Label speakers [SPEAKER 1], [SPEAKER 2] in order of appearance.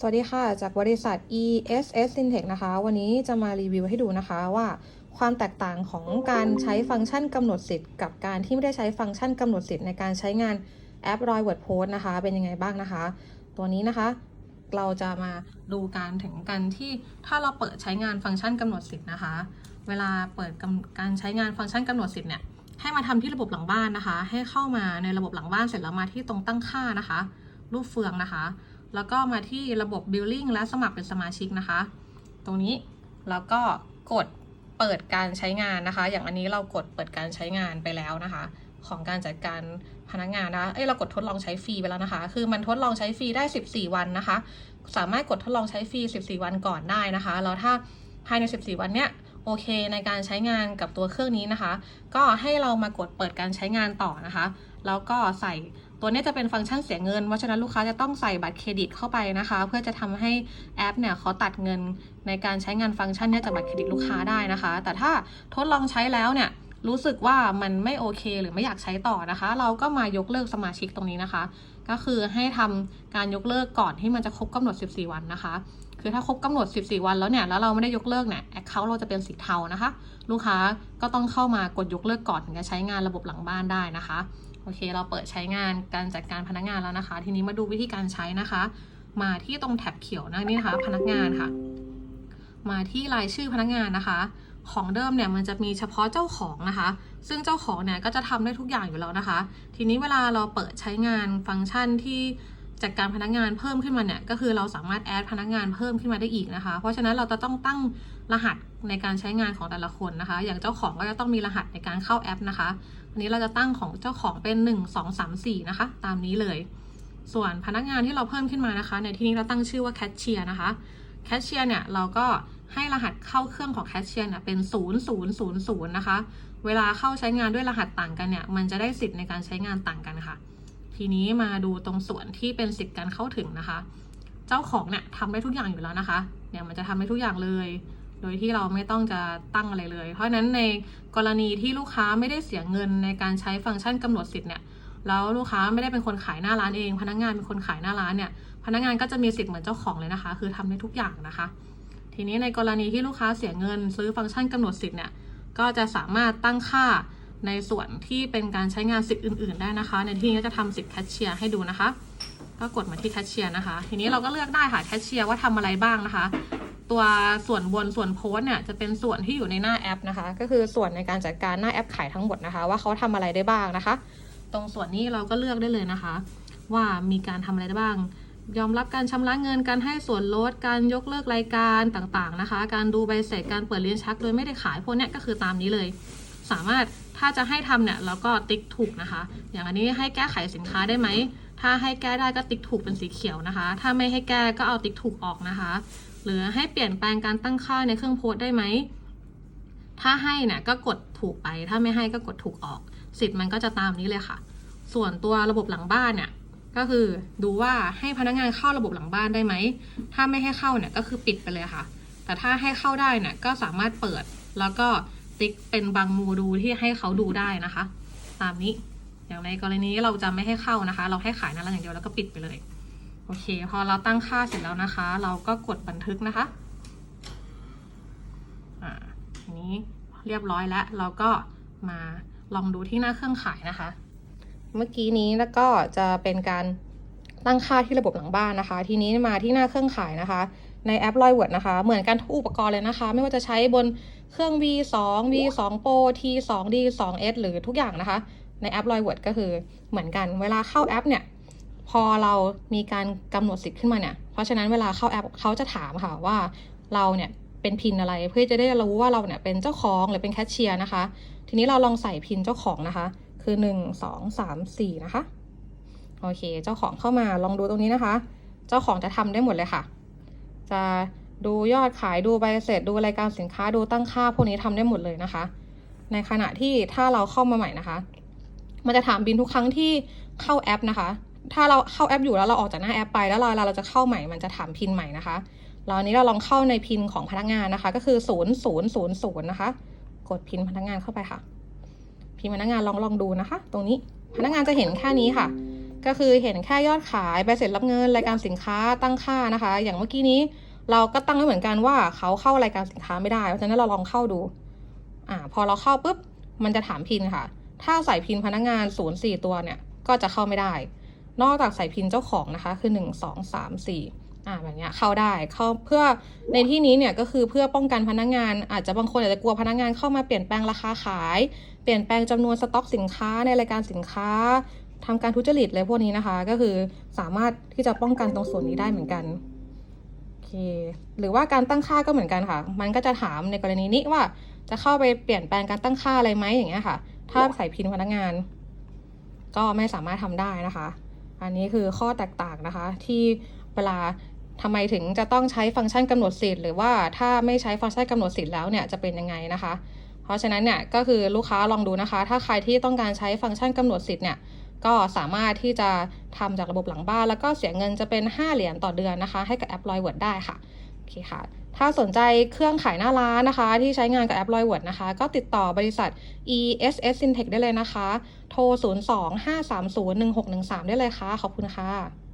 [SPEAKER 1] สวัสดีค่ะ จากบริษัท ESS Syntech นะคะ วันนี้จะมารีวิวให้ดูนะคะว่าความแตกต่างของการใช้ฟังก์ชันกำหนดสิทธิ์กับการที่ไม่ได้ใช้ฟังก์ชันกำหนดสิทธิ์ในการใช้งานแอป r o y Word Post นะคะ เป็นยังไงบ้างนะคะ ตัวนี้นะคะ เราจะมาดูการถึงกันที่ถ้าเราเปิดใช้งานฟังก์ชันกำหนดสิทธิ์นะคะ เวลาเปิดกำการใช้งานฟังก์ชันกำหนดสิทธิ์เนี่ยให้มาทำที่ระบบหลังบ้านนะคะ ให้เข้ามาในระบบหลังบ้านเสร็จแล้วมาที่ตรงตั้งค่านะคะ รูปเฟืองนะคะ แล้วก็มาที่ระบบ Billing และสมัครเป็นสมาชิกนะคะ ตรงนี้แล้วก็กดเปิดการใช้งานนะคะ อย่างอันนี้เรากดเปิดการใช้งานไปแล้วนะคะ ของการจัดการพนักงานนะเอ้ยเรากดทดลองใช้ฟรีไปแล้วนะคะ คือมันทดลองใช้ฟรีได้ 14 วันนะคะ สามารถกดทดลองใช้ฟรี 14 วันก่อนได้นะคะ แล้วถ้าภายใน 14 วันเนี้ยโอเคในการใช้งานกับตัวเครื่องนี้นะคะ ก็ให้เรามากดเปิดการใช้งานต่อนะคะ แล้วก็ใส่ ตัวนี้จะเป็นฟังก์ชันเสียเงิน เพราะฉะนั้นลูกค้าจะต้องใส่บัตรเครดิตเข้าไปนะคะ เพื่อจะทำให้แอปเนี่ยเขาตัดเงินในการใช้งานฟังก์ชันนี่ยจากบัตรเครดิตลูกค้าได้นะคะ แต่ถ้าทดลองใช้แล้วเนี่ยรู้สึกว่ามันไม่โอเคหรือไม่อยากใช้ต่อนะคะ เราก็มายกเลิกสมาชิกตรงนี้นะคะ ก็คือให้ทำการยกเลิกก่อนที่มันจะครบกำหนด 14 วันนะคะ คือถ้าครบกำหนด 14 วันแล้วเนี่ยแล้วเราไม่ได้ยกเลิกเนี่ยแอคเคาท์เราจะเป็นสีเทานะคะ ลูกค้าก็ต้องเข้ามากดยกเลิกก่อนถึงจะใช้งานระบบหลังบ้านได้นะคะ โอเค เราเปิดใช้งานการจัดการพนักงานแล้วนะคะ ทีนี้มาดูวิธีการใช้นะคะ มาที่ตรงแท็บเขียวนะนี่นะคะ พนักงานค่ะ มาที่รายชื่อพนักงานนะคะ ของเดิมเนี่ยมันจะมีเฉพาะเจ้าของนะคะ ซึ่งเจ้าของเนี่ยก็จะทำได้ทุกอย่างอยู่แล้วนะคะ ทีนี้เวลาเราเปิดใช้งานฟังก์ชันที่ จัดการพนักงานเพิ่มขึ้นมาเนี่ยก็คือเราสามารถแอดพนักงานเพิ่มขึ้นมาได้อีกนะคะ เพราะฉะนั้นเราจะต้องตั้งรหัสในการใช้งานของแต่ละคนนะคะ อย่างเจ้าของก็จะต้องมีรหัสในการเข้าแอปนะคะอันนี้เราจะตั้งของเจ้าของเป็น 1 2 3 4 นะคะ ตามนี้เลย ส่วนพนักงานที่เราเพิ่มขึ้นมานะคะ ในที่นี้เราตั้งชื่อว่าแคชเชียร์นะคะแคชเชียร์เนี่ยเราก็ให้รหัสเข้าเครื่องของแคชเชียร์เนี่ยเป็น 0000 นะคะ เวลาเข้าใช้งานด้วยรหัสต่างกันเนี่ย มันจะได้สิทธิ์ในการใช้งานต่างกันค่ะ ทีนี้มาดูตรงส่วนที่เป็นสิทธิ์การเข้าถึงนะคะ เจ้าของเนี่ยทำได้ทุกอย่างอยู่แล้วนะคะ เนี่ยมันจะทำได้ทุกอย่างเลย โดยที่เราไม่ต้องจะตั้งอะไรเลย เพราะฉะนั้นในกรณีที่ลูกค้าไม่ได้เสียเงินในการใช้ฟังก์ชันกำหนดสิทธิ์เนี่ยแล้วลูกค้าไม่ได้เป็นคนขายหน้าร้านเอง พนักงานเป็นคนขายหน้าร้านเนี่ย พนักงานก็จะมีสิทธิ์เหมือนเจ้าของเลยนะคะ คือทำได้ทุกอย่างนะคะ ทีนี้ในกรณีที่ลูกค้าเสียเงิน ซื้อฟังก์ชันกำหนดสิทธิ์เนี่ย ก็จะสามารถตั้งค่า ในส่วนที่เป็นการใช้งานสิทธิ์อื่น ๆ ได้นะคะ ในที่นี้ก็จะทำสิทธิ์แคชเชียร์ให้ดูนะคะ ก็กดมาที่แคชเชียร์นะคะ ทีนี้เราก็เลือกได้ค่ะแคชเชียร์ว่าทำอะไรบ้างนะคะ ตัวส่วนบนส่วนโพส์เนี่ยจะเป็นส่วนที่อยู่ในหน้าแอปนะคะ ก็คือส่วนในการจัดการหน้าแอปขายทั้งหมดนะคะ ว่าเขาทำอะไรได้บ้างนะคะ ตรงส่วนนี้เราก็เลือกได้เลยนะคะ ว่ามีการทำอะไรได้บ้างยอมรับการชำระเงิน การให้ส่วนลด การยกเลิกรายการต่างๆนะคะ การดูใบเสร็จ การเปิดเลี้ยงชักโดยไม่ได้ขายพวกนี้ก็คือตามนี้เลย สามารถถ้าจะให้ทำเนี่ยเราก็ติ๊กถูกนะคะ อย่างอันนี้ให้แก้ไขสินค้าได้ไหม ถ้าให้แก้ได้ก็ติ๊กถูกเป็นสีเขียวนะคะ ถ้าไม่ให้แก้ก็เอาติ๊กถูกออกนะคะ หรือให้เปลี่ยนแปลงการตั้งค่าในเครื่องโพสต์ได้ไหม ถ้าให้เนี่ยก็กดถูกไป ถ้าไม่ให้ก็กดถูกออก สิทธิ์มันก็จะตามนี้เลยค่ะ ส่วนตัวระบบหลังบ้านเนี่ยก็คือดูว่าให้พนักงานเข้าระบบหลังบ้านได้ไหม ถ้าไม่ให้เข้าเนี่ยก็คือปิดไปเลยค่ะ แต่ถ้าให้เข้าได้เนี่ยก็สามารถเปิดแล้วก็ ติ๊กเป็นบางโมดูลที่ให้เขาดูได้นะคะ ตามนี้ อย่างในกรณีเราจะไม่ให้เข้านะคะ เราให้ขายนั้นอย่างเดียวแล้วก็ปิดไปเลย โอเค พอเราตั้งค่าเสร็จแล้วนะคะ เราก็กดบันทึกนะคะ อ่าทีนี้เรียบร้อยแล้ว เราก็มาลองดูที่หน้าเครื่องขายนะคะ เมื่อกี้นี้แล้วก็จะเป็นการตั้งค่าที่ระบบหลังบ้านนะคะ ทีนี้มาที่หน้าเครื่องขายนะคะ ในแอป r o y w o r d นะคะ เหมือนกันทุกอุปกรณ์เลยนะคะ ไม่ว่าจะใช้บนเครื่อง V2 V2 Pro T2 D2S หรือทุกอย่างนะคะ ในแอป r o y w o r d ก็คือเหมือนกัน เวลาเข้าแอปเนี่ย พอเรามีการกำหนดสิทธิ์ขึ้นมาเนี่ย เพราะฉะนั้นเวลาเข้าแอปเขาจะถามค่ะว่าเราเนี่ยเป็นพินอะไร เพื่อจะได้รู้ว่าเราเนี่ยเป็นเจ้าของหรือเป็นแคชเชียร์นะคะ ทีนี้เราลองใส่พินเจ้าของนะคะ คือหนึ่งสองสามสี่นะคะ โอเค เจ้าของเข้ามาลองดูตรงนี้นะคะ เจ้าของจะทำได้หมดเลยค่ะ จะดูยอดขายดูใบเสร็จดูรายการสินค้าดูตั้งค่าพวกนี้ทำได้หมดเลยนะคะ ในขณะที่ถ้าเราเข้ามาใหม่นะคะ มันจะถามบินทุกครั้งที่เข้าแอปนะคะ ถ้าเราเข้าแอปอยู่แล้วเราออกจากหน้าแอปไปแล้วเราเราจะเข้าใหม่มันจะถามพินใหม่นะคะแล้วอันนี้เราลองเข้าในพินของพนักงานนะคะ ก็คือศูนย์ศูนย์ศูนย์ศูนย์นะคะ กดพินพนักงานเข้าไปค่ะ พินพนักงานลองลองดูนะคะ ตรงนี้พนักงานจะเห็นแค่นี้ค่ะ ก็คือเห็นแค่ยอดขายใบเสร็จรับเงินรายการสินค้าตั้งค่านะคะ อย่างเมื่อกี้นี้เราก็ตั้งไว้เหมือนกันว่าเขาเข้ารายการสินค้าไม่ได้ เพราะฉะนั้นเราลองเข้าดู อ่า พอเราเข้าปุ๊บ มันจะถามพินค่ะ ถ้าใส่พินพนักงานศูนย์สี่ตัวเนี่ย ก็จะเข้าไม่ได้ นอกจากใส่พินเจ้าของนะคะ คือหนึ่งสองสามสี่อ่า แบบนี้เข้าได้ เข้าเพื่อในที่นี้เนี่ยก็คือเพื่อป้องกันพนักงาน อาจจะบางคนอาจจะกลัวพนักงานเข้ามาเปลี่ยนแปลงราคาขาย เปลี่ยนแปลงจำนวนสต็อกสินค้าในรายการสินค้า ทำการทุจริตอะไรพวกนี้นะคะ ก็คือสามารถที่จะป้องกันตรงส่วนนี้ได้เหมือนกันโอเคหรือว่าการตั้งค่าก็เหมือนกันค่ะ มันก็จะถามในกรณีนี้ว่าจะเข้าไปเปลี่ยนแปลงการตั้งค่าอะไรไหมอย่างเงี้ยค่ะ ถ้าใส่พินพนักงาน ก็ไม่สามารถทำได้นะคะ อันนี้คือข้อแตกต่างนะคะ ที่เวลาทำไมถึงจะต้องใช้ฟังก์ชันกำหนดสิทธิ์หรือว่าถ้าไม่ใช้ฟังก์ชันกำหนดสิทธิ์แล้วเนี่ยจะเป็นยังไงนะคะ เพราะฉะนั้นเนี่ยก็คือลูกค้าลองดูนะคะ ถ้าใครที่ต้องการใช้ฟังก์ชันกำหนดสิทธิ์เนี่ย ก็สามารถที่จะทำจากระบบหลังบ้าน แล้วก็เสียเงินจะเป็น 5 เหรียญต่อเดือนนะคะ ให้กับแอปรอยเวิร์ดได้ค่ะโอเคค่ะ ถ้าสนใจเครื่องขายหน้าร้านนะคะ ที่ใช้งานกับแอปรอยเวิร์ดนะคะ ก็ติดต่อบริษัท ESS Syntech ได้เลยนะคะ โทร 02 530 1613 ได้เลยค่ะ ขอบคุณค่ะ